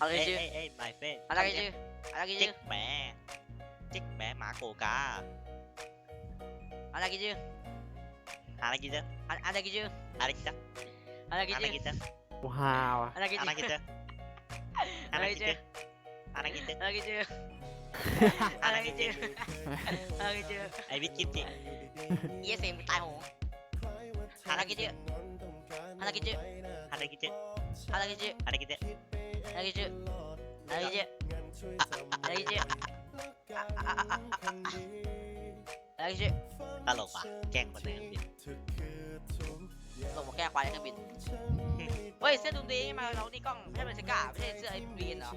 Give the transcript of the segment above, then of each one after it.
อะไรเอ้ยชื่อ เอ้ยเอ้ย my friend อะไรชื่ออะไรจิชื่อกแหมจิกแหมหมาโกกาอะไรชื่อหาอะไรกินเจออะไรชื่ออะไรกินเจออะไรหาอะไรชื่อกินเจอว้าวอะอะไรหาอะไรกินชื่อเจอหาอะไรกินเจอหาอะไรกินเจออะไรชื่อหาอะไรกินเจออะไรชื่อไอวิทกิมจิเยสเซมตายโหงหาอะไรกินเจออะไรชื่อหาอะไรกินเจออะไรชื่อหาอะไรกินเจอ อะไรชื่ออะไรชื่ออะไรชื่ออะไรชื่อตลกอะแกล้งคนในเครื่องบินลงมาแก้ควายในเครื่องบินเฮ้ยเสื้อดุมดีมาเรานี่กล้องไม่ใช่เป็นสก้าไม่ใช่เสื้อไอ้บีนเหรอ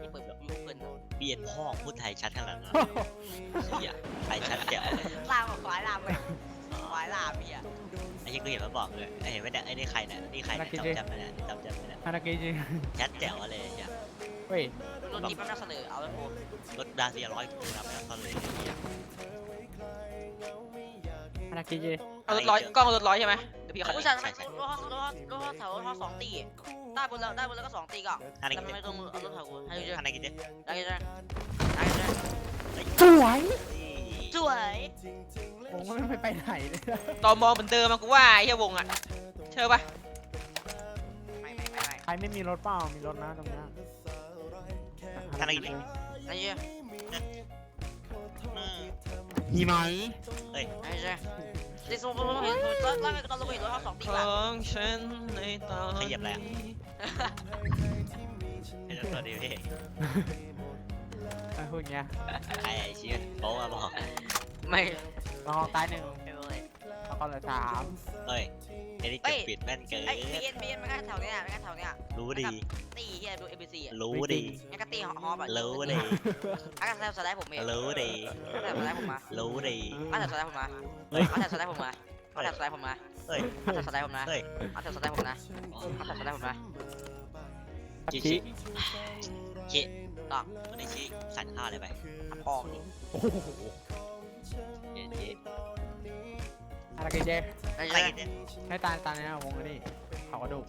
นี่เปิดแบบยูเปิดเปลี่ยนพ่อพูดไทยชัดขนาดนั้นเฮียไทยชัดแจ๋วเลยลามกับควายลามไปควายลามพี่อะ ไอ้ยี่กูเห็นมันบอกเลยไอ้เห็นไหมเนี่ยไอ้นี่ใครเนี่ยนี่ใครเนี่ยจำจำไม่ได้จำจำไม่ได้ฮานาเกะจริงชัดแจ๋วเลยเฮียเฮ้ยรถนี้มันน่าเสนอเอาแล้วโอ้รถดาเซียร้อยกูรับแล้วเขาเลยเฮียฮานาเกะจริงเอารถร้อยกล้องเอารถร้อยใช่ไหมเดี๋ยวพี่ขอผู้ชายทำไมรถรถรถรถแถวรถสองตีได้บนแล้วได้บนแล้วก็สองตีก่อนอะไรแต่กินไม่เจตรงเอารถแถวกูให้ดูอะไรกินเจได้ได้ได้ได้สวย สวยผมก็ไม่ไปไหนเลยต่อมองเหมือนเดิมมากูว่าไอ้เหี้ยวงอะเชื่อปะไม่ไม่ไม่ไม่ใครไม่มีรถเปล่ามีรถนะตรงเนี้ยอะไรกินเจได้เยอะมีไหมได้เยอะที่สมมติเราเห็นตอนแรกตอนเราเห็นรถเขาสองตีขก่อนองฉันในตอนนี้ให้ตัวดีพี่ ไอ้พวกเนี้ยไอ้ชีวิตโป๊ะมาบอกไม่ลองตายหนึ่งไม่เลยแล้วก็เหลือสามเอ้ยไอ้นี่เก็บปิดแม่นเกินไอ้บีเอ็นบีเอ็นมันก็แถวเนี้ยมันก็แถวเนี้ยรู้ดีตีเฮียดูเอ็มบีซีอะรู้ดีงั้นก็ตีหอหอแบบรู้ดีอะก็แถวสไลด์ผมเองรู้ดีก็แถวสไลด์ผมมารู้ดีอะแถวสไลด์ผมมาเฮ้ยอะแถวสไลด์ผมมาอะแถวสไลด์ผมมาเฮ้ยอะแถวสไลด์ผมนะเฮ้ยอะแถวสไลด์ผมนะอะแถวสไลด์ผมนะชิชิ ชิชิวันนี้ชิสั่นข้าวอะไรไปทำปองดิโอ้โหเย็นเย็นฮานาเกะเจได้อะไรเยกินเนี่ยให้ตาตาเนี่ยวงอันนี้เขากระดูก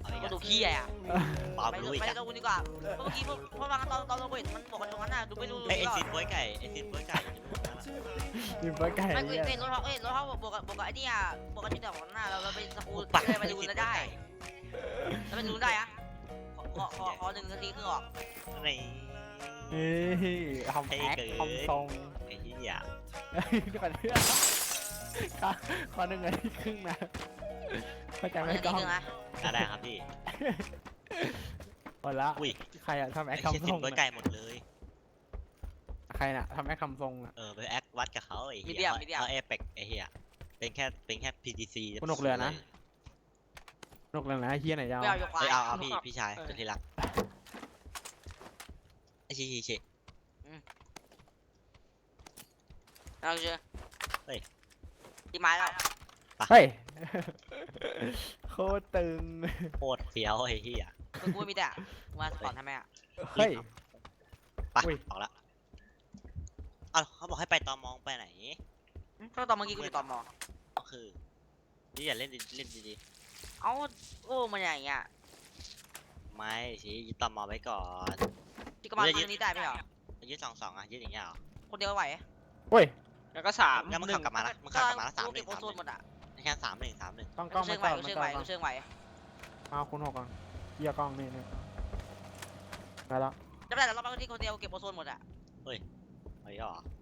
เอาอีกก็แล้วดูขี้อะปอบไปรู้อีกไปแล้วตรงนู้นดีกว่าเพราะเมื่อกี้พวกพวกบางตอนตอนเราเห็นมันบอกกันตรงนั้นน่ะดูไม่รู้ไอ้ไอ้ก่อนซินบ้วยไก่ไอ้ซินบ้วยไก่มีเบอร์ไก่ไม่เนี่ยเห็นรถเขาเห็นรถเขาบอกกับบอกกับไอ้นี่อะบอกกับที่แต่ของหน้าเราเราไปสกูลเลยไปดูแล้วได้แล้วไปดูได้อะ ขอขอขอหนึ่งนาทีครึ่งออกในเฮ้ยทำแอคทำทรงไอ้ที่อยากเฮ้ยเดี๋ยวก่อนเพื่อนขอขอหนึ่งนาทีครึ่งนะเข้าใจขอไหหมนึ่งกนาทีล้องครึ่งนะอะไรครับพี่หมดละอุ้ยใครอะทำแอไอ้คเชี่ยทำทซิรนงบ้วยอะไก่หมดเลย ใครน่ะทำแอคทำทรงอะเออไปแอควัดกับเขาไอ้เหี้ยเขาเอฟเฟกไอ้เหี้ยเป็นแค่เป็นแค่ PTC นกเลยนะเฮียไหนยาวไม่เอายกควาเอ้ยยเอาเอาพี่พี่ชายสุดที่รักไอ้ชิชิชิเราเจอเฮ้ยตีไม้แล้วเฮ้ย โคตรตึง โคตรเฟี้ยวไอ้เหี้ย มึงกูไม่มีแต่มาสปอนทำไมอะเฮ้ย ไปอุ้ย ออกละเอ้าเขาบอกให้ไปตอมองไปไหน ก็ตอนเมื่อกี้กูอยู่ตอมอก็คือ นี่อย่าเล่นดิเล่นดี เอ้าโอ้มันอย่างเงี้ยๆไม่สิยึดตอมอไว้ก่อนที่กระบาลตรงนี้ได้ไหมเหรอยึดสองสองอะยึดอย่างเงี้ยเหรอคนเดียวไหวเฮ้ยแล้วก็สามงั้นมึงหนึ่ขับงกลับมาละมึงขับกลับมาละสามหเก็นึ่บงโอสามโซนหมดอะแค่สามหนึ่งสามหนึ่งต้องกล้องเชื่มาองไหวก่อนเชื่มาองไหวก่อนเชื่องไหวมาคุณหกก่อนเฮียกล้องนี่นี่มาแล้วจำได้แต่เราบางที่คนเดียวเก็บโอโซนหมดอะเฮ้ยเหรออืม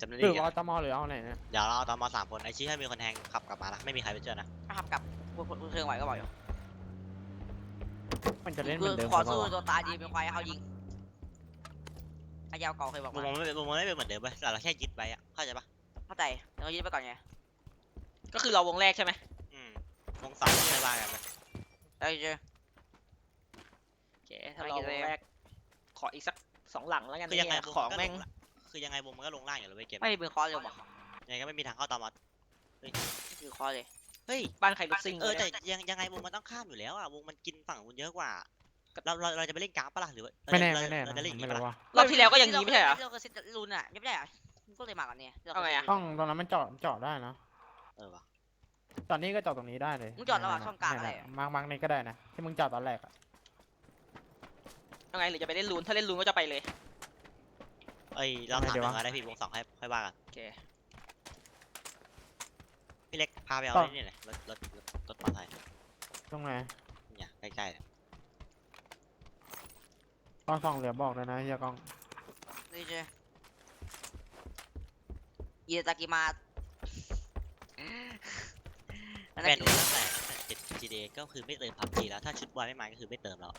จำได้หรือดีว่าตมอหรือเอาไหนเนี่ยเดี๋ยวเราเอาตอมอสามคนไอ้ชี้ให้มีคนแทงขับกลับมาละไม่มีใครไปเจอนะถ้าขับกลับกูเชื่องไหวก็บอกอยู่มันจะเล่นเหคืมืออนเดิมขอเปสู้ล่าวะตัวตายดีเป็นควายเขายิงอายาวเก่าเคยบอกมุมมามองไม่มุมมองไม่เป็นเหมือนเดิมไปแต่เราแค่ยึดไว้อะเข้าใจปะเข้าใจเดี๋ยวเรายึดไปก่อนไงก็คือเราวงแรกใช่ไหมอืมวงสองไม่ว่ากันไปได้เจอ โอเคถ้าเราวงแรก ขออีกสักสองหลังแล้วกันคือยังไงเนี่วงของก็ลแม่งละ คือยังไงวงมันก็ลงล่างอยู่แล้วเว้ยเกมไม่ได้ปืนคอเลยบอกยังไงก็ไม่มีทางเข้าตอมอคือคอเลยเฮ้ยบ้านใครรถซิ่งเออแต่นี่ยยังยังไงวงมันต้องข้ามอยู่แล้วอะวงมันกินฝั่งคุณเยอะกว่าเราเราเราจะไปเล่นกราฟปะล่ะหรือว่าไม่แน่เราไม่แน่เรานะจะเล่นอย่างไม่งี้ปะรู้ล่ะว่ารอบที่แล้วก็อย่างนี้ไม่ใช่เหรอเราเคยซิลูนอะยังไม่ได้อะก็เลยมาก่อนเนี่ยเอาไงอะกล้องตรงนั้นมันเจาะเจาะได้นะเออวะตอนนี้ก็จอดตรงนี้ได้เลยมึงจอดระหว่างช่องกลางอะไรเนี่ยๆมาร์กมาร์กนี่ก็ได้นะที่มึงจอดตอนแรกอะยังไงหรือจะไปเล่นลูนถ้าเล่นลูนก็จะไปเลย เอ้ยเราถามหนึ่งก็ได้พี่วงสองให้ค่อยว่ากันโอเคพี่เล็กพาไปเอาที่นี่หน่อยรถรถรถรถมอเตอร์ไซค์ตรงไหนเนี่ยใกล้ๆเนี่ยกล้องส่องเหลือบอกเลยนะเฮียกล้องนี่เจเยตากิมาอันแฟนั้นนหนูตั้งแต่ตั้งแต่เจ็ด GTA ก็คือไม่เติมพับจีแล้วถ้าชุดบอยไม่มาก็คือไม่เติมแล้ว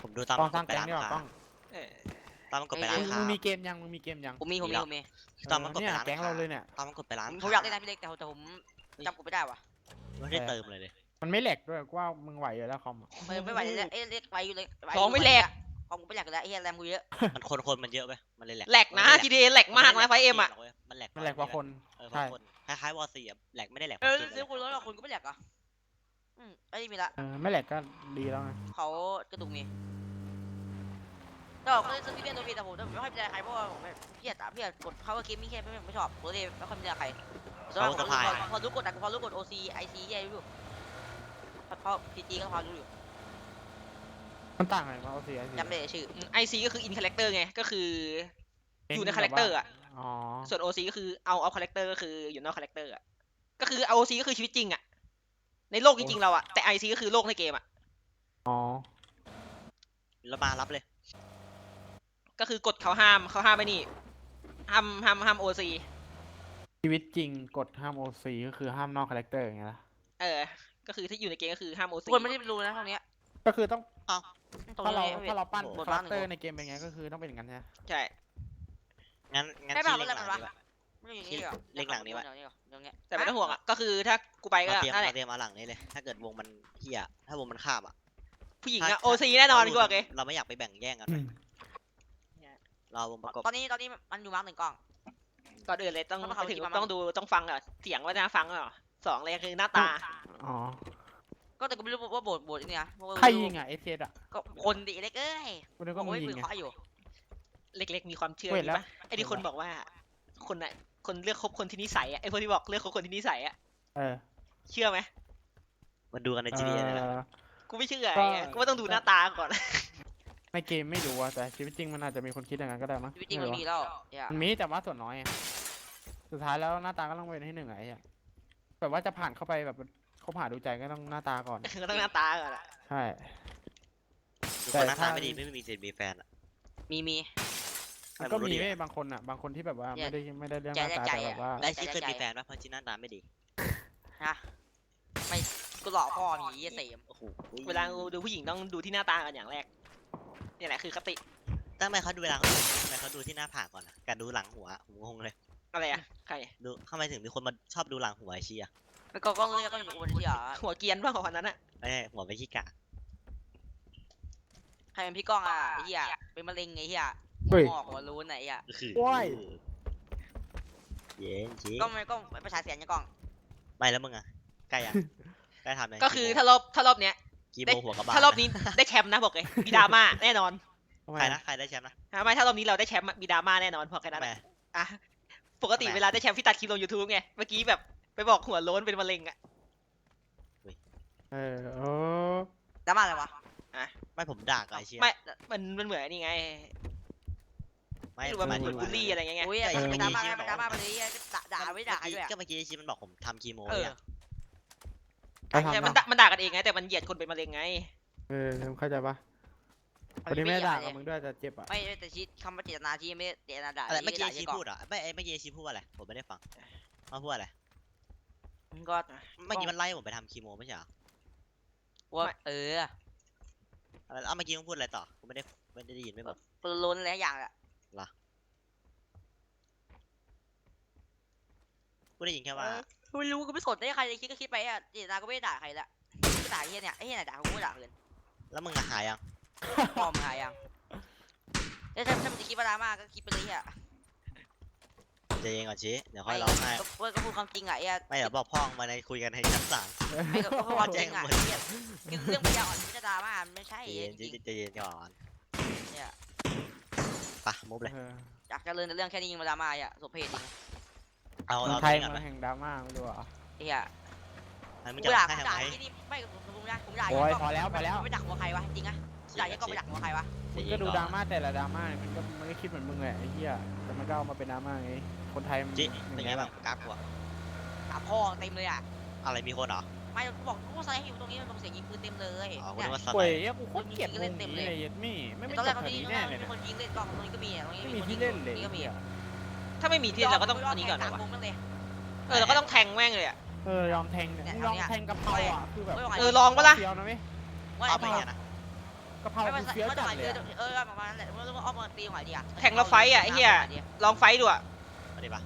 ผมดูตามกล้องมันสร้ากงดไปแก๊งร้านดีกว่าค้ากล้องเออ ตามมันกดไปร้านมึงค้ามึงมีเกมยังมึงมีเกมยังผมมีผมมีผมมีตามมันกดเนี่ไปยร้านแก๊งเราเลยเนี่ยตามมันกดไปร้านผมอยากเล่นนะพี่เล็กแต่แต่ผมจำกูไม่ได้ว่ะไม่ได้เติมเลยเลยมันไม่แหลกด้วยกูว่ามึงไหวอยู่แล้วคอมอะไม่ไม่ไหวเลยเอ้ยเล็กไปอยู่เลยหวของไม่แหลกของกูไม่แหลกแล้วไอ้เหี้ยแรมกูเยอะมันคนคนมันเยอะไปมันเลยแหลกแหลกนะ GTA แหลกมากนะไฟเอ็มอะมันแหลกมันแหลกกว่าคนเออใช่คนคล้ายๆวอร์ซีอะแหลกไม่ได้แหลกเออจริงซื้อเลยคุณรถกับคุณก็ไม่แหลกเหรอะอืมไอ้นี่มีละเออไม่แหลกก็ดีแล้วไงเขากระตุกมี ก็เขาจะซื้อที่เล่นตัวพี่แต่ผมไม่ค่อยเป็นใครเพราะว่าผมไม่เครียดอะพี่กดเขาก็เกมมิ่งแค่ไม่ไม่ชอบผมเลยไม่ค่อยเป็นใครส่วนมากผมพอพอรู้กดแต่พอรู้กด OC IC แย่อยู่เพราะพีจีก็พอรู้อยู่มันต่างไงมาเอาสีไอซีจำไม่ได้ชื่อไอซีก็คืออินคาแรคเตอร์ไงก็คือ อยู่ในคาแรคเตอร์อะอ๋อส่วนโอซีก็คือเอาเอาคาแรคเตอร์ก็คืออยู่นอกคาแรคเตอร์อะก็คือเอาโอซีก็คือชีวิตจริงอะในโลกจริงๆเราอะแต่ไอซีก็คือโลกในเกมอะอ๋อแล้วมารับเลย ก็คือกฎเขาห้ามเขาห้ามไอ้นี่ห้ามห้ามห้ามโอซีชีวิตจริงกดห้ามโอซีก็คือห้ามนอกคาแรคเตอร์อย่างเงี้ยละเออ ก็คือถ้าอยู่ในเกมก็คือห้ามโอทุซีกคนไม่ได้รู้นะตรงเนี้ยก็คือต้องตรงถ้าเรานี้ถ้าเราปั้นบทคาบ้าแรนคเตอร์ในเกมเป็นไงก็คือต้องเป็นอย่างนั้นใช่ไหมใช่ งั้นงั้นให้ที่แบบเล็งอะไรหลังวะดีกว่าไม่อย่างนี้หรอเล็งหลังนี้ไว้ตรงเนี้ยแต่ไม่ต้องห่วงอะก็คือถ้ากูไปก็เราเตรียมนั่นแหเราละเตรียมมาหลังนี้เลย ถ้าเกิดวงมันเฮียถ้าวงมันข้ามอะผู้หญิงถ้าอะโอซีแน่นอนกูบอกเลยเราไม่อยากไปแบ่งแย่งกันอืมเราวงประกบ ตอนนี้ตอนนี้มันอยู่มาร์กหนึ่งกล้อง ก่อนอื่นเลยต้องต้องไปเข้าถึงที่ประมาณ ต้องดูต้องฟังก่อนเสียงว่าน่าฟังเหรอสองเลยคือหน้าตา อ๋อ ก็แต่กูไม่รู้ว่าโบดโบดนี่นะเพาะว่าใครยิงอะเอเอะก็คนดิเล็กเอ้ยกูนึกว่ามึงโอ้ยยิปืงนไง เคาะอยู่เล็กๆมีความเชื่อเว้ยมีแล้ว ปะไอ้ที่คนบอกว่า คนน่ะคนเลือกคบคนที่นิสัยอะไอ้พวกที่บอกเลือกคบคนที่นิสัยอะเออเชื่อไหมมันดูกันในเอ GTA เลยนะอกูไม่เชื่อก็ไอ้กูว่าต้องดูหน้าตาก่อน ในเกมไม่รู้อะแต่ชีวิตจริงมันอาจจะมีคนคิดอย่างนั้นก็ได้มั้งชีวิตจริงมันมีแล้วอย่ามันมีแต่ว่าส่วนน้อยอะสุดท้ายแล้วหน้าตาก็ต้องเป็นที่หนึ่งไอ้อะแบบว่าจะผ่านเข้าไปแบบคบหาดูใจก็ต้องหน้าตาก่อนก็ต้องหน้าตาก่อนอะใช่ดูแต่คนหน้าถ้าตาไม่ดีไม่มีสิทธิ์มีแฟนอะ มีมี มันก็ไม่รู้มีดิเว้ยบางคนอะบางคนที่แบบว่าเนี่ยไม่ได้ไม่ได้เรื่องหใจน้าตาใจแต่อะ แบบว่าและที่เคยมีแฟนป่ะเพราะที่หน้าตาไม่ดีนะไม่กูหลอกพ่อมีเยี่ยเสมโอ้โหเวลากูดูผู้หญิงต้องดูที่หน้าตากันอย่างแรกเนี่ยแหละคือคติตั้งแต่เขาดูเวลาเขาดูทำไมเขาดูที่หน้าผากก่อนอะการดูหลังหัวผมงงเลย อะไรอะใครดูทำไมถึงมีคนมาชอบดูหลังหัวไอเชียแล้วก็ก็เรื่องก็มีคนที่อะหัวเกรียนบ้างของคนนั้นอะไม่ใช่หัวไม่ขี้กากใครเป็นพี่ก้องอะไอ้เหี้ยเป็นมะเร็งไอ้เหี้ยเฮ้ยหมอกหัวรู้นไหนอะคือโอ้ยเย็นจีกล้องไม่กล้องประชาเสียงยังกล้องไม่แล้วมึงอะใกล้ยังใกล้ทำยังก็คือถ้ารอบถ้ารอบเนี้ย กีได้โมหัวกระบาลถ้ารอบนี้ได้แชมป์นะบอกเลยมีดราม่าแน่นอนทำไมใครนะใครได้แชมป์นะนะไม่ถ้ารอบนี้เราได้แชมป์อะมีดราม่าแน่นอนพอแค่นั้นทำไมอะอะปกติทำไมเวลาได้แชมป์พี่ตัดคลิปลงยูทูบไงเมื่อกี้แบบไปบอกหัวโล้นเป็นมะเร็งอะเออโอ้ดราม่าอะไรวะไม่ผมด่ากับไอเชียไม่มันมันเหมือนนี่ไงไม่ไม่รู้ว่าหมัมานยเหมืถึอนงบูลลี่อะไรอย่างเงี้ยอุ้ยแต่ไอ้เมื่อดรากี้ม่าชี้ไอ้บอกดราม่าไปเลยด่าด่าไม่ด่าใครด้วยก็เมื่อกี้ไอเชียมันบอกผมทำคีโมเออเนี่ย ใครใช่ทำมันนะด่ามันด่ากันเองไงแต่มันเหยียดคนเป็นมะเร็งไง เออมึงเข้าใจปะคนนี้ไม่ได้ด่ากับมึงด้วยแต่เจ็บอะ ไม่แต่ชีคำว่าเจตนาที่ไม่เจตนาด่าอะไรเมื่อกี้ไอด่าชีก่อนพูดอะไม่ไอเมื่อกี้ไอชีพูดว่าอะไรผมไม่ได้ฟังมาพูดอะไรมันก็เมื่อกี้มันไล่ผมไปทำคีโมไม่ใช่เหรอว่าเอออะไรอ้าวเมื่อกี้มึงพูดอะไรต่อผมไม่ได้ไม่ได้ยินไม่หมดปืนล้นอะไรอย่างอะกูได้ยินแค่ว่า ไม่รู้ก็ไม่สนได้ใครเลยคิดก็คิดไปอะเจตนาก็ไม่ได้ด่าใครละก็ด่าไอ้เหี้ยเนี่ยไอ้เหี้ยไหนด่ากูก็ด่าเพื่อนแล้วมึงอะหายยังพ่อมึงหายังเอ้ยถ้าถ้ามันจะคิดว่าดราม่าก็คิดไปเลยอะใจเย็นก่อนชี้เดี๋ยวค่อยร้องไห้ก็ก็ก็พูดความจริงอะไอ้เหี้ยไม่เดี๋ยวบอกพ่อมึงมาในคุยกันในชั้นศาลไม่ก็ก็พูดความจริงอะไอ้เหี้ยคือเรื่องปัญญาอ่อนไม่ใช่ดราม่ามันไม่ใช่ใจเย็นจริงใจเย็นก่อนๆเนี่ย ไปะมุบเลย เออ อยากจะเลินแต่เรื่องแค่นี้ยิงมาดราม่าอะสมเพชจริง เอาเมืองเอาไทยตัวนี้ก่อนเมืไปองแห่งดราม่าไม่รู้อะไอ้เหี้ยแล้วมึงกูจะด่าให้กูทำด่าไมไอ้นี่ไม่ผมผมด่าผมด่าโอ้ยพอแล้วพอแล้ว ไม่ดักหัวใครวะจริงอะด่ายังก็ไม่ดักหัวใครวะมึงก็ดูดราม่าแต่ละดราม่าเนี่ยมันก็มันก็คิดเหมือนมึงแหละไอ้เหี้ยแต่มันก็เอามาเป็นดราม่าไงคนไทยมันจิอเป็นย่างไงเงี้ยแบบ้างบกราฟกูอะอะพ่อเต็มเลยอะอะไรมีคนเหรอไม่กูบอกกูสไลด์อยู่ตรงนี้มันเสียงยิงปืนเต็มเลยอ๋อกูเนี่นึยกว่าสป่ไลวยด์เหี้ยกูโคตรเกลียดวงนี้เลยเย็ดมี่ไม่ไม่ตอนจแรกบเขาแถวดีนี้แน่แน่เลเลยยมีเนี่ยคนยิงเล่นกล้องตรงนี้ก็มีอะตรงนี้ไม่มีมีคนที่ยิงเล่นเลยนี่ก็มีเหี้ย ถ้าไม่มีที่เราก็ต้องอันนี้ก่อนเลเลยยวะวงนั่นเลยเออเราก็ต้องแทงแม่งเลยอะ เออยอมแทงเนี่ยมึงลองแทงกะเพราอะคือแบบเออลองปะล่ะเฟี้ยวนะเว้ยว่าเอาไปไงนะกะเพราไม่คืมาอใส่เฟี้ยวไม่จัได้ดเลยอะเออประมาณนั้นแหละว่าต้องอ้อมมาตีหัวดีอะแทงแล้วไฟต์อะไอ้เหี้ยลองไฟต์ดูอะมาดิปะ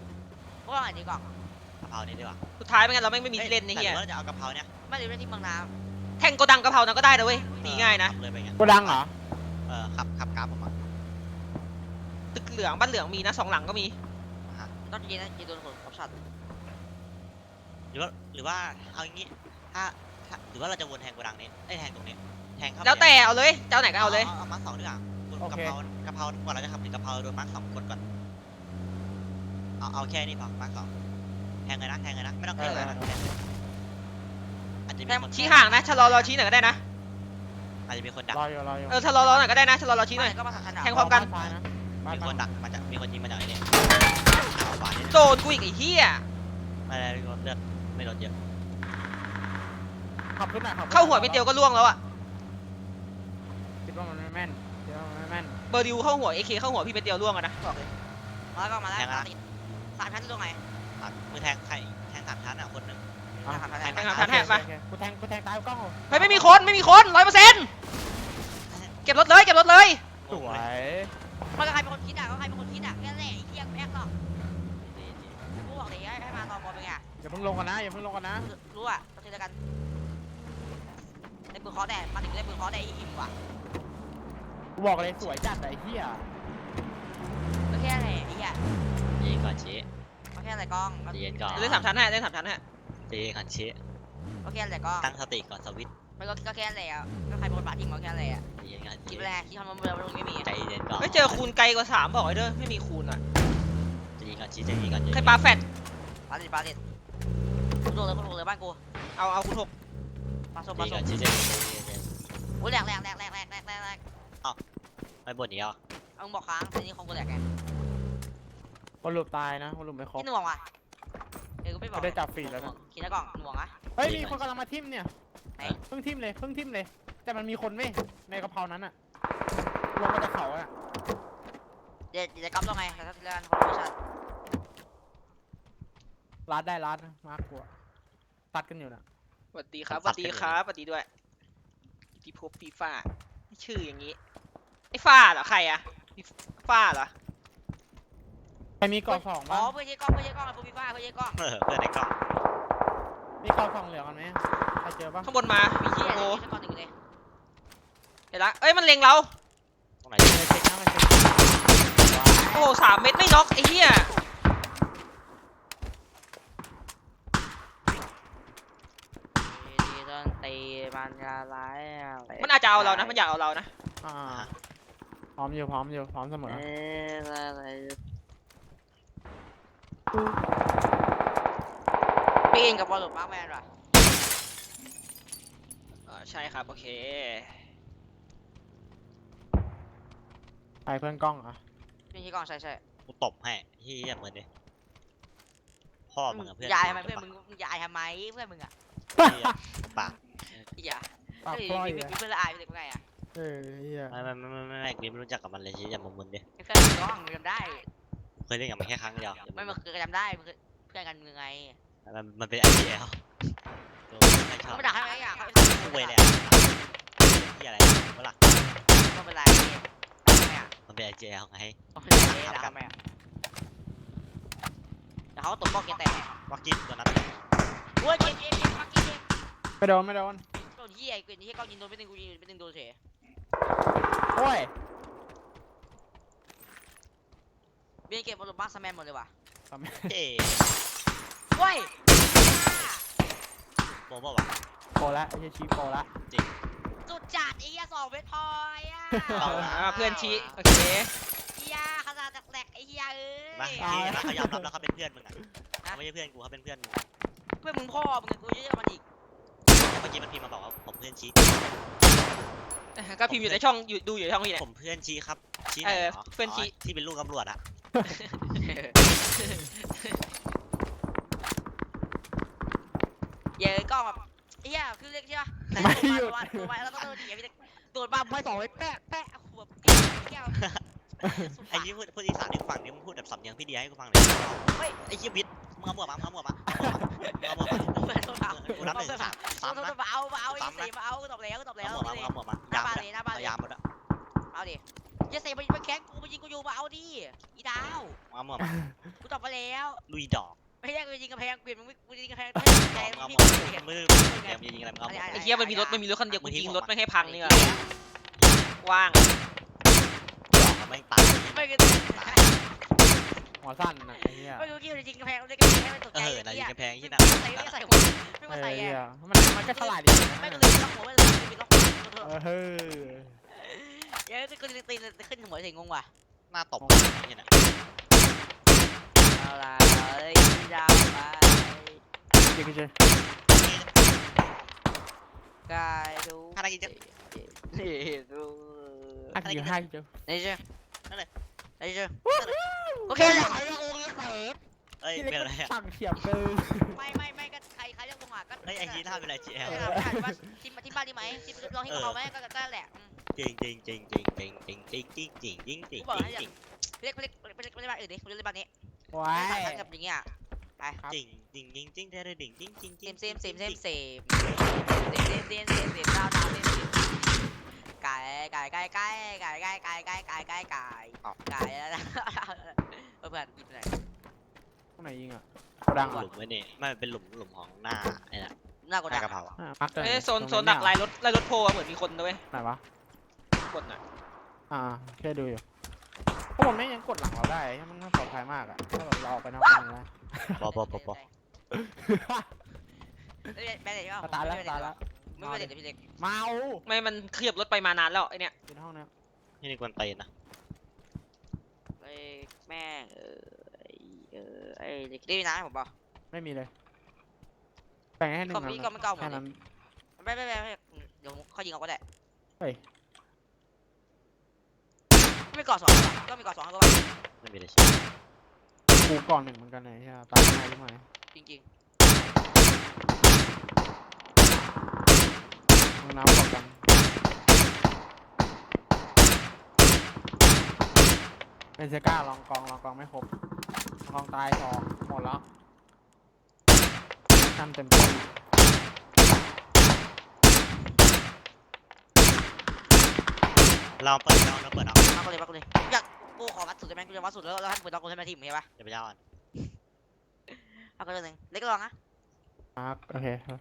เพราะว่าไงดีก่อนกะเพรานี่ดีกว่าสุดท้ายไม่งั้นเราแม่งไม่มีที่เล่นไอ้เหี้ยแต่หรือว่าเราจะเอากะเพราเนี่ยไม่ได้เล่นที่เมืองน้แทงโกดังกะเพรานั้นก็ได้นะเว้ยตีง่ายนะขับเลยไปงั้นโกดังเหรอเออขับขับกราฟผมอะตึกเหลืองบ้านเหลืองมีนะสองหลังก็มีำ ต้องยิงนะยิงโดนคนกับช็อตหรือว่าหรือว่าเอาอย่างงี้ถ้าถ้าหรือว่าเราจะวนแทงโกดังนี้ไอ้ยแทงตรงนี้แทงเข้าไปแล้วแต่เอาเลย เจ้าไหนก็เอาเลย เอามาร์คสองดีกว่ากะเพรากะเพราก่อนเราจะขับถึงกะเพราโดนมาร์คสองกดก่อนเอาเอาแค่นี้พอมาร์คสองแทงเลยนะแทงเลยนะไม่ต้องแทงเลยนะแทงเลยอาจจะมีคนชี้ห่างนะชะลอรอชี้หน่อยก็ได้นะ อาจจะมีคนดักรออยู่รออยู่เออชะลอรอหน่อยก็ได้นะชะลอรอชี้หน่อย ก็มาสักขนาดแทง พร้อมกัน บ้านซ้ายนะบ้านมีซ้าคยนดักมาจากมีคนยิงมาจากไอ้นี่เอา ขวานี่โดนกูอีกไอ้เหี้ยไม่ได้มีคนเลือดไม่ลดเยอะขับขึ้นหน่อยขับขึ้นน่อยเข้าหัวไปเดียวก็ล่วงแล้วอะคิดว่ามันไม่แม่นคิดว่ามันไม่แม่นเบอร์ดิวเข้าหัวเอเคเข้าหัวพี่เป็นเดียวล่วงอะนะบอกเลยมาแล้วก็มาแล้วสามชั้นตรงไหนอะมือแทงใครแทงสามชั้นอะคนหนึ่งอะแทงแทงสาสามมชั้นแทงมาโอเคกูแทงกูแทงตายกล้องเฮ้ยไม่มีคนไม่มีคนร้อยเปอร์เซ็นต์เก็บรถเลยเก็บรถเลยสวยมันก็ใครเป็นคนคิดอะก็ใครเป็นคน อเป็นไงอย่าเพิ่งลงกันนะอย่าเพิ่งลงกันนะรู้อะเราเจอกันในปืนคอแดดมาถึงในปืนคอแดดอีกว่ะกูบอกเลยสวยจัดไอ้เหี้ยก็แค่ไหนไอ้เหี้ยเย็นก่อนชี้ก็แค่อะไรกล้องเย็นก่อนเล่นสามชั้นฮะเล่นสามชั้นฮะเย็นก่อนชี้ก็แค่อะไรกล้องตั้งสติก่อนสวิตช์มันก็ก็แค่อะไรอะก็ใครเป็นคนบาดทิ้งมาแค่อะไรอะเย็นก่อนคิชี้ดแรกที่ทำมันมันไม่มีใจเย็นก่อนไม่เจอคูณไกลกว่าสามบอกไอ้เด้อไม่มีคูณอะใจเย็นก่อนชี้ใจเย็นก่อนใครปาแฟดปาดิปาดิ กูโดนเลยกูโดนเลยบ้านกู เอาเอาคูณหกปาสมใจปาเย็นสก่อมนชี้ใจเย็นใจเย็นใจเย็นโอ้ยแหลกแหลกแหลกแหลกแหลกแหลกแหลกแหลกไม่บ่นอีกแล้วเอามึงบอกค้างทีนี้ของกูแหลกไงคนหลุดตายนะคนหลุดไม่ครบ ที่หน่วงว่ะเดี๋ยวกูไม่บอกไม่ได้จับฟีดแล้วนะคิดนะกล่องหน่วงอะ เฮ้ย มีคนกำลังมาทิมเนี่ยไหน เพิ่งทิมเลยเพิ่งทิมเลย แต่มันมีคนไหมในกะเพรานั้นอะลงมาจากเขาอะเดี๋ยวจะกำต้องไงแต่ถ้าทีละกันคนละชัน รัดได้รัดนะมาร์คกูอะตัดกันอยู่นะสวัสดีครับสวัสดีครับสวัสดีด้วยพิภพฟีฟ่าชื่ออย่างนี้ไอ้ฟ้าเหรอใครอะฟ้าเหรอใครมีกล่องสองอ๋อบ้างเพื่อนเย้กล้องเพื่อนเย้กล้องเพื่อนพี่ฟ้าเพื่อนเย้กล้องเออเพื่อนในกล้องมีกล่องสองเหลืองกันไหมใครเจอบ้างข้างบนมามีเฮีฮียโร่เดี๋ยวก่อนหนึ่งเลยเห็นละเอ้ยมันเล็งเราตรงไหนไปเช็คนะไปเช็คโอ้โหสามเม็ดไม่น็อกไอ้เหี้ย ดีต้นตี มันจะร้ายอะไรมันอาจจะเอาเรานะ มันอยากเอาเรานะ อ่าพร้อมอยู่พร้อมอยู่พร้อมเสมอ เอ๊ะอะไรปีนกับบอลลูนมาร์คแมนว่ะอ่าใช่ครับโอเคใครเพื่อนกล้องเหรอะพี่ที่กล้องใช่ใช่กูตบให้เฮียเหมือนดิพ่อมึงกับเพื่อนยายทำไมเพื่อนมึงมึงยายทำไมเพื่อนมึงอะเหี้ยปาก อย่าปากเฮ้ยพลอยมีอะมีเพื่อนละอายไปเลยกูไงอะเออเฮียไม่ไม่ไม่ไม่ไม่ไม่ไม่รู้จักกับมันเลยชี้อย่ามามึนดิเพื่อนมึงกล้องมึงจำได้ เคยเล่นกับมันแค่ครั้งเดียวไม่มันคือจำได้มึงคือเพื่อนกันมึงไง มันมันเป็น IGL ตัวไม่ชอบไม่ด่าให้ไหมอะเขากูไม่เว้ยด่าเลยที่อะไรวะล่ะไม่เป็นไรไม่อะมันเป็น IGL ไงไม่เป็นไรด่าทำไมอะแต่เขาตบบอกแกแต่วักกิ้ตัวนั้นโอ้ยเจ็บเจ็บเจ็บฟักกี้เจ็บไม่โดนไม่โดน โดนที่ไอ้กูที่เขายิงโดนไปหนึ่งกูยิงไปหนึ่งโดนเฉยโอ้ยเบียเก็บบอลลูนบ้าสแมนหมดเลยว่ะทำไมเจ๊เว้ยโมบอกว่าโปรละไอ้เหี้ยชี้โปรละ สุดจัดไอ้เฮียสองเวทพอยอะอ่าเพื่อนชี้โอเคเฮียขนาดแตกๆไอ้เฮียเอ้มายที่นะเขายอมรับแล้วเขาเป็นเพื่อนมึงอะเขาไม่ใช่เพื่อนกูเขาเป็นเพื่อนมึง เพื่อนมึงพ่อมึงกูเยอะๆมันอีก กี้มันพิมพ์มาบอกว่าผมเพื่อนชี้ก็พิมพ์อยู่ในช่องอยู่ดูอยู่ในช่องพี่เนี่ย ผมเพื่อนชี้ครับ ชี้ไหเอนอหรอเพื่อนชี้ ที่เป็นลูกตำรวจอะเยอะก็แบบเฮียคือเรียกใช่ปะไม่หยุดโดนมาแล้วก็โดนหนีพี่โดนมาไม่สองเลยแปะแปะแบบแก้วไอ้ยี่พูดพูดอีสานให้กูฟังดิมึงพูดแบบสำเนียงพี่เดียให้กูฟังหน่อยเฮ้ย ไอ้ยี่วิทย์ มึงเอาหมวกมามึงเอาหมวกมาเอาหมวกมาเอาหมวกมาเปิดโทรศัพท์กูนับหนึ่งถึงสามสามนะมาเอามาเอาไอ้เสีมาเอาตบแล้วตบแล้วเอาหมวกมาเอาหมวกมายามหมดหน้าบ้านเลยยามหมดอะเอาดิจะเสีไปไปแข้งกูไปยิงกูอยู่มาเอาดิอีดาวเอาหมวกมากูตบไปแล้วลุยดอกไม่ใช่กูยิงกระแพงเปลี่ยนมึงกูยิงกระแพงแทงเอาหมพี่วกเห็นมือเดี๋ยวมึงยิงอะไรมึงเอาหมวกไอ้เหี้ยมันมีรถมันมีรถคันเดียวมึกูงทิ้งยิงผมรถอะไม่ให้พังนี่ก็ว่างดอกมันไม่ตายไม่คือ หัวสั้นน่ะไอ้เหี้ยไม่รู้กี่จริงกระแพงเลยกระแพงไม่ตกเอใจอนะยิงกระแพงที่ไม่นั่นใส่ไม่ใส่หัวไม่มาใส่แกเหี้ยมันมันก็ฉลาดดีนะไม่ก็เลยล็อกหัวไม่เลยล็อกหัวเออเฮ้ยเย้ก็ตีตีขึ้นหัวเฉยงงว่ะหน้าตบนี่นะเอาละเอ้ยดาวไปจริงจริงกายดูถ้าได้กิจะนี่ดูอะกี่ห้เจ้านี่เจ้นั่นเลยนี่เจ้โอเคเลยไอ้โอ้ยเสพเอ้ยที่เป็นเล็กอะไรอะสั่งเฉียบเลยไม่ไม่ไม่ก็ใครใครเรียกมึงอะก็เฮ้ยไอ้ฮีท่าเป็นอะไรจีเอลที่ที่บ้านดีไหมที่ลองให้เขาไหมก็ก็แหละจริงจริงจริงจริงจริงจริงจริงจริงจริงจริงจริงกูบอกให้จอย่าริงเรียกเรียกเรียกเรียกบ้านอื่นดิเรียกบ้านนี้ว้าไม่ยทำกับอย่างเงี้ยจริงจริงจริงจริงเธอจริงจริงจริงจเซริงมเซมเซมเซมเซมเซมเซมเซมเซมเซมดาวดาวเซมเซมไก่ไก่ไก่ไก่ไก่ไก่ไก่ไก่ไก่ไก่ไก่ไก่แล้ว เพื่อนกินไหนตรงไหนยิงอะโกดังหอะลุมไว้นี่ไม่เป็นหลุมหลุมของหน้าไอ้น่ะหน้ากดหน้าดักะเพราอะอะมักเลยเอ้ยโซนตรงโซนดักเยลายรถลายรถโพอะเหมือนมีคนด้วยไหนวะ กดน่ะอ่าแค่ดูอยู่ข้างบนไม่งยังกดหลังเราได้มันปลอดภัยมากอะถ้าแบบเราออกไปนอกบ้านแล้วบอบอบอบอแม่เด็กก็ตายแล้วตายแล้วไม่เป็นเด็กพี่เล็กเมาไม่มันขยับรถไปมานานแล้วไอเนี้ยอยู่ในห้องเนี้ยนี่นี่กวนตีนนะไอ้แม่เออไอ้เออไอ้เด็กดีนะผมบอก ไม่มีเลยแบ่งให้หนึ่งก็นัดมีก็ไม่เก่าหมแค่ดนั้นไม่ไม่ไม่เดี๋ยวเขายิงเอาก็ได้เฮ้ย ไม่ก่อสองก็มีก่อสองก็ว่าไม่มีเลยใช่กูก่อนหนึ่งเหมือนกันเลยใช่ตายง่ายใช่ไหมจริงมึงน้ำบอกกัน เป็นเซก้าลองกองลองกองไม่ครบลองกองตายสองหมดแล้วทำเต็มที่ลองเปิดลองเปิดเอาๆมาก็เลยมาก็เลยอยากกูขอวัดสุดได้ไหมกูจะวัดสุดแล้วแล้วให้กูต้องกูให้มาทีมใช่ปะอย่าไปย่าอ่อนเอาก็เรื่องหนึ่งเล็กลองนะมาร์คโอเคครับ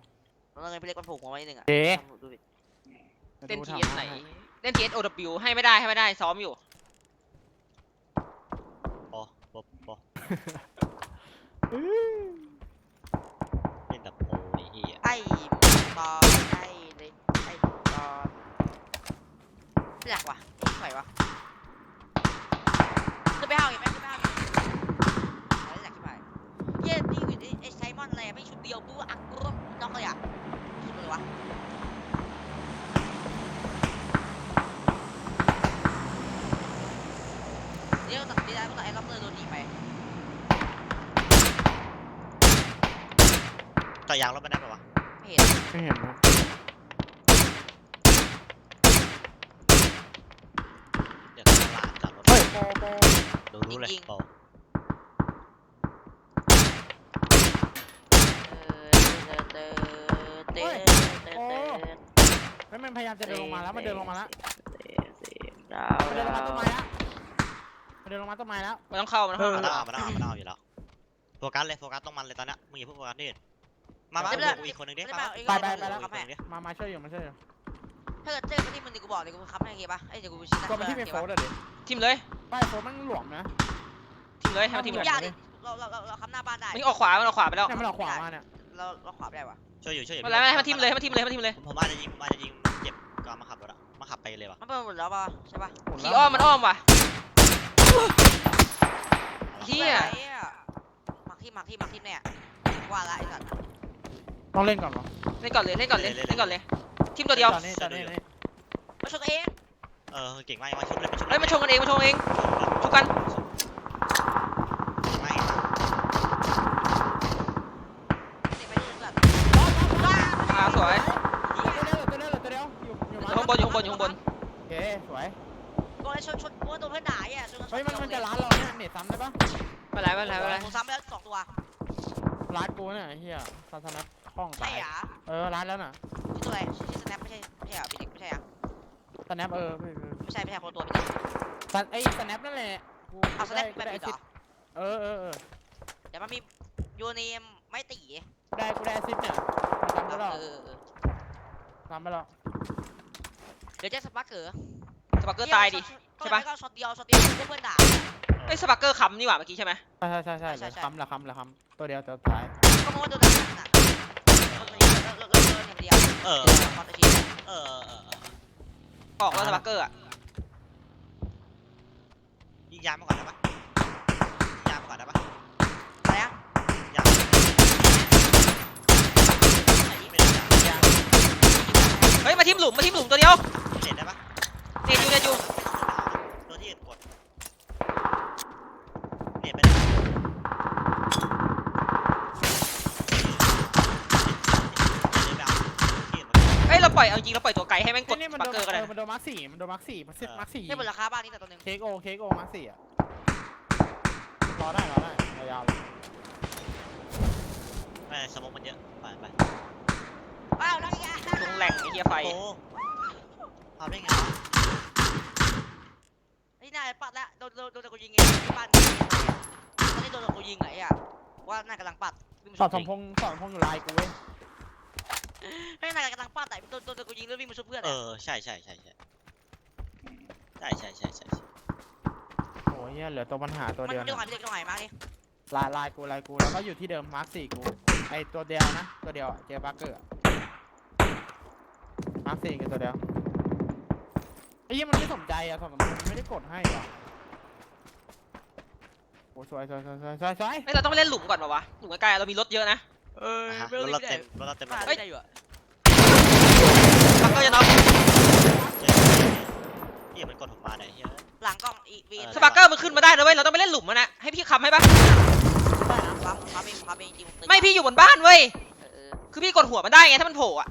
ลองเงินพี่เล็กมันผูกหัวไว้นิดนึงอะเจ๊ดูดิ เล่นดูทีทำเอสไหน เล่นทีเอสโอวให้ไม่ได้ให้ไม่ได้ซ้อมอยู่ โอ้โอ้โอ้ อื้อ เล่นแบบโมไอ้เฮียไอ้ตอนไอ้เล็กไอ้ตอนไม่อยากว่ะไม่ไหวว่ะจะไปห้าวอีกไหมจะไปห้าวอีกอะไรอยากขึ้นไปเย้นี่อยู่ไอ้ไซมอนอะไรไม่ชุดเดียวปุ๊บอักปุ๊บน็อกเลยอะชุดเลยวะเดี๋ยวตัดไม่ได้ก็ตัดไอ้ล็อกเลยโดนหนีไป ต่อยางรถมาได้ปะวะไม่เห็นไม่เห็นนะเดี๋ยวตลาดจอดรถเฮ้ยโปโป ดูรู้เลยโปเออเตอเตอเตอเตอเตอแล้วมันพยายามจะเดินลงมาแล้วมันเดินลงมาแล้วดามันเดินลงมาต้นไม้แล้วมันเดินลงมาต้นไม้แล้วมันต้องเข้ามันต้องมันเข้าต้องเอามันต้องเอามันต้องเอาอยู่แล้วโฟกัสเลยโฟกัสต้องมันเลยตอนเนี้ยมึงอย่าเพิ่งโฟกัสดิ มามาดูอีกคนนึงดิมาไปไปไปแล้วมามาช่วยอยู่มาช่วยอยู่ถ้าเกิดเจอมาที่มึงเดี๋ยวกูบอกเดี๋ยวกูค้ำให้โอเคปะเอ้ยเดี๋ยวกูชี้หน้าตัวมันที่เป็นโฟโอล์ดอะดิทีมเลยไปโฟล์ดมันหลวมนะทีมเลยให้มันทีมเคเลยยาดิเราเราเราเราค้ำหน้าบ้านได้มันออกขวามันออกขวาไปแล้วเนี่ยมันออกขวามาเนี่ยเราเราขวาไม่ได้วะช่วยอยู่ช่วยอยู่ไม่เป็นไรไม่เป็นไรให้มันทีมเลยให้มันทีมเลยให้มันทีมเลยผมอาจจะยิงผมอาจจะยิงเจ็บก่อนมาขับรถอะมาขับไปเลยว่ะมันเป็นหมดแล้วปะใช่ปะหมุนแล้วขี่อ้อมมันอ้อมว่ะเหี้ยหมักที่หมักที่หมักที่เนี่ยว่าละไอ้สัตว์ ต้องเล่นก่อนวะเล่นก่อนเลยเล่นก่อนเลยเล่นเลยเล่นก่อนเลยทีมตัวเดียวจอดนี่จอดนี่นี่มาชนตัวเองเออเก่งมากมาชุบเลยมาชุบเฮ้ยมาชงกันเองมาชงกันเองชุบกันไม่เด็กไปดูแบบอ่าสวยตัวเดียวตัวเดียวตัวเดียวอยู่อยู่อยู่ข้างบนอยู่ข้างบนอยู่ข้างบนโอเคสวยโดนชนชนโดนเพื่อนด่าอะชนเฮ้ยมันมันจะร้านเราเนี่ยเน็ตซ้ำได้ปะไม่เป็นไรไม่เป็นไรไม่เป็นไรผมซ้ำไปแล้วสองตัวร้านกูเนี่ยไอ้เฮียซาสนับ ห้องใช่ตายหรอเออร้านแล้วน่ะชื่อตัวอะไรชื่อสแนปไม่ใช่ไม่ใช่เหรอพี่เด็กไม่ใช่อะสแนปเออไม่ไม่ไม่ใช่ไม่ใช่คนละตัวพี่เด็กสันไอ้สแนปนั่นแหละกูเอาสแนปกูแบบได้ผิดเหรซิอดเออเออเออเดี๋ยวมันมียูเนมไม่ตีกูได้กูได้ซิดเนี่ยทำไปแล้วเออเออทำไปแล้วเดี๋ยวจะสปักเกอร์สปักเกอร์ตายดิ ใช่ปะ ก็ช็อตเดียวช็อตเดียวเพื่อนด่าเอ้ยสปักเกอร์ค้ำนี่หว่าเมื่อกี้ใช่ไหม ใช่ใช่ใช่ใช่ใช่ ใช่คำละคำละคำตัวเดียวตัวท้ายก็เพราะว่าโดนด่าน่ะเลิกเลิกเลิก เลิกเลิกเดียวเออ คอนเทนต์เออเออเออออกแล้วสปักเกอร์อะยิงยามมาก่อนได้ปะยิงยามมาก่อนได้ปะอะไรอะยามไม่ได้ยามเฮ้ย มาทิมหลุม มาทิมหลุมตัวเดียวเน็ตได้ปะเน็ตอยู่เน็ตอยู่ ตัวที่อื่นกดเน็ตไปได้เน็ตที่อื่นมา เฮ้ยเราป ล่อยเอาจริงเราปล่อยตัวไกลให้แม่งกดนี่สมันปัโดกนเกอร์ก็ได้เออมันโดนมาร์คสี่มันโดนมาร์คสี่มันเซ็ตมาร์คสี่ให้บนราคาบ้านนี้แต่ตัวหนึ่งเค้กโอเค้กโอมาร์คสี่อะรอได้รอได้ยาวๆเลยไม่สมองมันเยอะไปไปว้าวแล้วอีกอะตรงแหล่งไอ้เหี้ยไฟโอ้ทำได้ไงวะนี่น่าจะปัดแล้วโดนโดนโดนกูยิงเองที่บ้านตอนนี้โดนกูยิงไงอะว่าน่ากำลังปัดวิ่งมาสอชุดบสมพงษ์สอดสมพงษ์อยู่ลายกูเว้ย ไม่น่ากำลังปัดแต่โดนโดนกูยิงแล้ววิ่งมาชุบเพื่อนเออะอใช่ใช่ใช่ใช่ใช่ใช่ใช่ใช่โอ้ยเหี้ยเหลือตัวปัญหาตัวมันเดียวเรื่องเนี่ยหายไปเรื่องหายมาดิลายลายกูลายกูแล้วก็อยู่ที่เดิมมาร์คสี่กูไอตัวเดียวนะตัวเดียวอะเจอบักเกอร์อะมาร์คสี่กับตัวเดียวไอ้ยี่มันไม่สนใจอะสองสามคนไม่ได้กดให้หรอโอ้สวยสวยสวยสวยสวยสวยเฮ้ยเราต้องไปเล่นหลุมก่อนป่าวะหลุมใกล้ๆเรามีรถเยอะนะ เอออะฮะไม่รรู้ถเราไม่เต็ได้มรถเราเต็มมาแล้วไม่ได้อยู่อะสปักเกอร์จะน็อกเฮียมันกดผมมาไหนเฮีย หลังกล้องอีวีเออสปักเกอร์มันขึ้นมาได้นะเว้ย เราต้องไปเล่นหลุมมันนะให้พี่ค้ำให้ปะได้นะปั๊มปั๊มเองปั๊มเองจริงๆไม่พี่อยู่บนบ้านเว้ยเออคือพี่กดหัวมันได้ไงถ้ามันโผล่อะ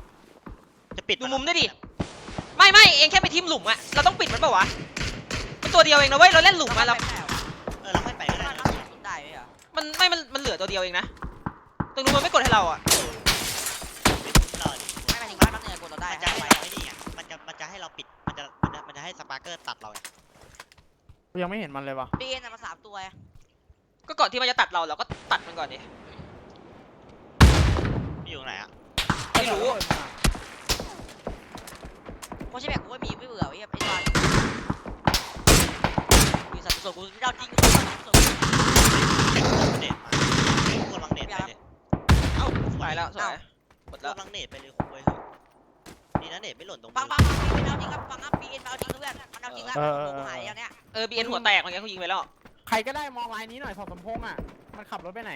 จะปิดดูมุมด้วยดิ ไม่ไม่เองแค่ไปทิมหลุมอะเราต้องปิดมันปะวะ มันตัวเดียวเองนะเว้ย เราเล่นหลุมมาเราไม่ได้หรอเออเราค่อยไปก็ได้มันนะน่าจะชุดได้ไหมอะมันไม่ มันมันเหลือตัวเดียวเองนะ ตรงนู้นมันไม่กดให้เราอะเราดิไม่หมายถึงว่ามันเหนื่อยกดเราได้มันจะให้ให้ไปเราไอ้นี่ไงมันจะมันจะให้เราปิดมันจะมันจะมันจะให้สปาร์เกอร์ตัดเราไงกูยังไม่เห็นมันเลยวะปีนมาสามตัวก็ก่อนที่มันจะตัดเราเราก็ตัดมันก่อนดิพี่อยู่ไหนอะไม่รู้เพราะใช่แบบกูไม่มีไม่เบื่อไอ้ไอ้ตัวมีสัตว์ส่วนกูเดาจริงเน็ตมาควรวางเน็ตไปเลย เอ้าไป แล้วสวยหมดควแล้วรวางเน็ตไปเลยคุยนี่นะเน็ตไม่หล่นตรงฟังฟังฟังปีนเอาจริงครับฟังครับปีนเอาจริงเพื่อนมันเอาจริงแล้วกูหายอย่างเนี้ยเออบีเอ็นหัวแตกเหมือนกันเขายิงไปแล้วใครก็ได้มองลายนี้หน่อยสอดสมพงษ์อะมันขับรถไปไหน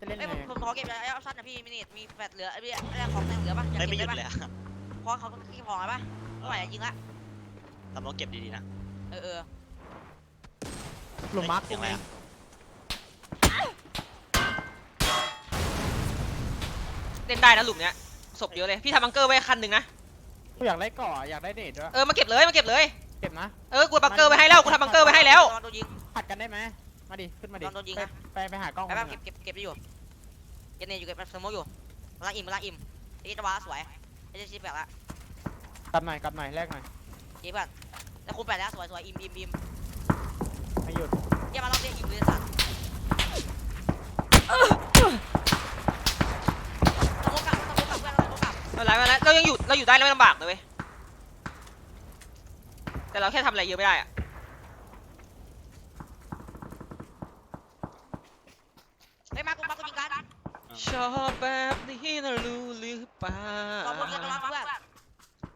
จะเล่นไอ้ยังผมไงผมขอเก็บไอ้ออปชั่นนะพี่มินิมีแฟดเหลือไอ้ไอ้ของแต่งเหลือปะอยากไม่เก็บไม่หยุได้ดปะเลยอะเพราะเขาขี้พองอะไรปะไม่ไหวจริงละทำรถเก็บดีๆนะเออเออหลุมมาร์คกูเสียงอะไร มี อะ เล่นได้นะหลุมเนี้ยศพเยอะเลยพี่ทำบังเกอร์ไว้คันหนึ่งนะกูอยากได้ก่ออยากได้เดทด้วยเออมาเก็บเลยมาเก็บเลยเก็บนะเออกูบังเกอร์ไว้ให้แล้วกูทำบังเกอร์ไว้ให้แล้วตอนโดนยิง ผัดกันได้ไหมมาดิขึ้นมาดิโดนโดนยิงไปอะไปไปหากล้องไปแป๊บมึงเก็บอะเก็บเก็บอยู่เก็บเนี่ยอยู่เก็บสมองอยู่มาล้างอิ่มมาล้างอิ่มไอ้จะว้าสวยไอ้จะชี้แปลกละกลับหน่อยกลับหน่อยแลกหน่อยชี้เพื่อนแล้วคุณแปลแล้วสวยสวยอิ่มอิ่มอิ่มไม่หยุดเยี่ยมาลองเรียกอิ่มเลยสัตว์สมมติกลับสมมติกลับเพื่อนสมมติกลับ ไม่ เป็นไรไม่เป็นไรเรายังอยู่เราอยู่ได้แล้วไม่ลำบากเลยเว้ยแต่เราแค่ทำอะไรเยอะไม่ได้อะเฮ้ยมากูมากูยิงกันชอบแบบนี้นะรู้หรือเปล่าลองลองเล่นลองเพื่อน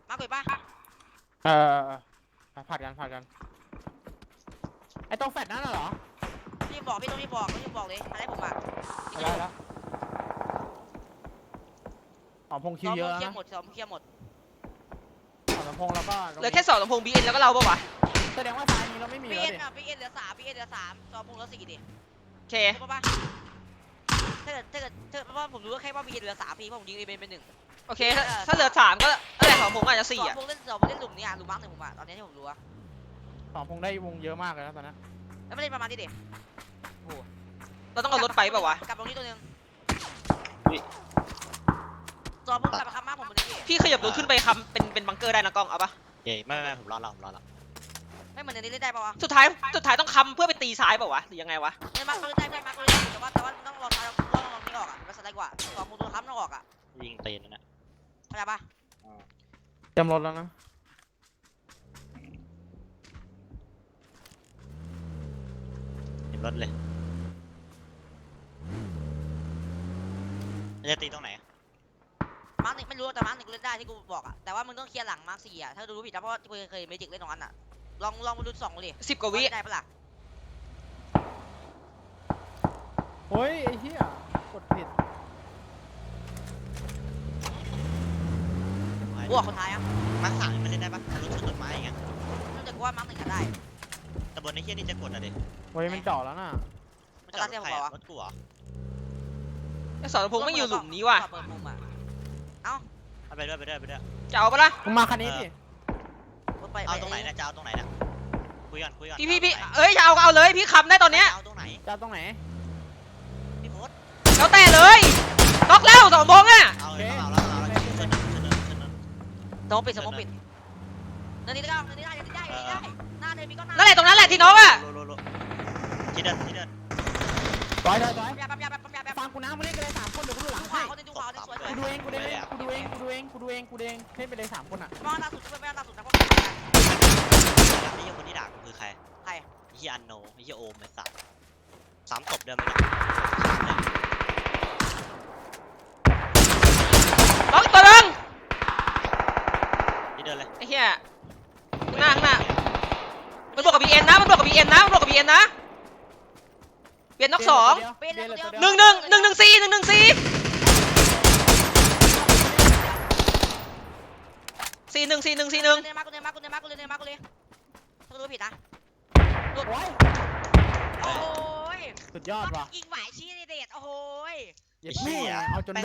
มาคุยป่ะเออเออเออผัดกันผัดกัน ไอตรงแฟดนั่นน่ะเหรอพี่บอกพี่ต้องพี่บอกต้องพี่บอกเลยอะไรผมอะเอาได้แล้ว หอมพงสคิวองเยโมอะงเคลียนะร์หมดสองโมงเคลียร์หมดหอมลำโพงแล้วก็เหลือแค่สองลำโพงบีเอ็นแล้วก็เราปะวะแสดงว่าซ้ายนี้เราไม่มีพีแล้วเอ็นดิอะพีเอ็นเหลือสามพีเอ็นเหลือสามสองโมงเหลือสี่ดิโอเคใช่ปะถ้าเกิดถ้าเกิดถ้าเพราะว่าผมรู้ว่าแค่ว่าพีเอ็นเหลือสามพี่เพราะผมยิงเอเบนเป็นหนึ่งโอเคถ้าถ้าเหลือสามก็เออสองผมอาจจะสสี่องอะโมงเล่นสองโมงเล่นหลุมนี่อะหลุมมาร์กหนึ่งผมอะตอนนี้ที่ผมรู้อะหอมพงได้วงเยอะมากเลยนะตอนนั้นแล้วไม่เล่นประมาณนี้ดิเราต้องเอารถไปปะวะกลับตรงนี้ตัวหนึง อุ๊ยสองโมงกลับมาคำมากผมบนนี้พี่พี่ขยับรถขึ้นไปคำเป็นเป็นบังเกอร์ได้นะกล้องเอาปะเย้ไม่ไม่ไม่ผมรอเราผมรอเราไม่เหมือนในนี้เล่นได้ปะวะสุดท้ายสุดท้ายต้องคำเพื่อไปตีซ้ายปะวะหรือยังไงวะเล่นมาร์กเล่นได้เล่นมาร์กเล่นได้แต่ว่าแต่ว่าต้องรอซ้ายต้องรอลองนี้ออกอะมันสไลด์กว่าสองโมงตัวค้ำต้องออกอะยิงตีนนั่นน่ะเข้าใจปะเต็มรถแล้วนะเห็นรถเลยแล้วจะตีตรงไหนอะ มาร์กหนึ่งไม่รู้แต่มาร์กหนึ่งเล่นได้ที่กูบอกอะแต่ว่ามึงต้องเคลียร์หลังมาร์กสี่อะถ้าดูผิดนะเพราะว่ากูเคยเมจิกเล่นตรงนั้นอะลองลองมาดูสองดิสิบกว่าวิได้ปะล่ะเฮ้ยไอ้เหี้ยกดผิดกูบอกคนท้ายอะมาร์คสามนี่มันเล่นได้ปะรถชนต้นไม้อย่างเงี้ยนอกจากกูว่ามาร์กหนึ่งก็ได้แต่บนไอ้เหี้ยนี่จะกดอะดิเฮ้ยมันเจาะแล้วน่ะมันจอดรถใครอะรถกูเหรอไอ้สองลำโพงไม่อยู่หลุมนี้ว่ะเปิดมุมอะเอา ไปด้วยไปด้วยไปด้วยจะเอาปะล่ะมึงมาคันนี้ดิกูไปเอาตรงไหนนะจะเอาตรงไหนนะคุยกันคุยกันพี่พี่พี่เอาตรงไหนเอ้ยจะเอาก็เอาเลยพี่คำได้ตอนเนี้ยจะเอาตรงไหนจะเอาตรงไหนพี่มดแล้วแต่เลยล็อกแล้วสองลำโพงอะเอาเลยเอาแล้วเอาแล้วชนหนึ่งชนหนึ่งชนหนึ่งสมองปิดสมองปิดเนินนี้ได้เนินนี้ได้เนินนี้ได้เนินนี้ได้หน้าเนินมีก็หน้านั่นแหละตรงนั้นแหละที่น้องอะโลโลโลที่เดินที่เดินร้อยร้อย กูดูเองกูดูเองกูดูเองกูดูเองกูดูเองกูดูเองเล่นไปเลยสามคนอะมองหน้าสุดไม่ไม่หน้าสุดนะเพราะไอ้เหี้ยคนที่ด่ากูคือใครใครไอ้เหี้ยอันโนไอ้เหี้ยโอมไอ้สัตว์สามตบเดินไปล็อกอีกตัวหนึงที่เดินเลยไอ้เหี้ยข้างหน้าข้างหน้ามันบวกกับบีเอ็นนะมันบวกกับบีเอ็นนะมันบวกกับบีเอ็นนะเบียนน็อกสองเบียร์เหลือตัวเดียวหนึ่งหนึ่งหนึ่งหนึ่งสี่หนึ่งหนึ่งสี่ สี่หนึ่งสี่หนึ่งสี่หนึ่งเนินมากูเนินมากูเนินมากูเนินมากูเลยถ้ารู้ผิดนะโอ้ยโอ้ยสุดยอดว่ะยิงหวายชี้เด็ดโอ้ย เหี้ยแม่เอาจนได้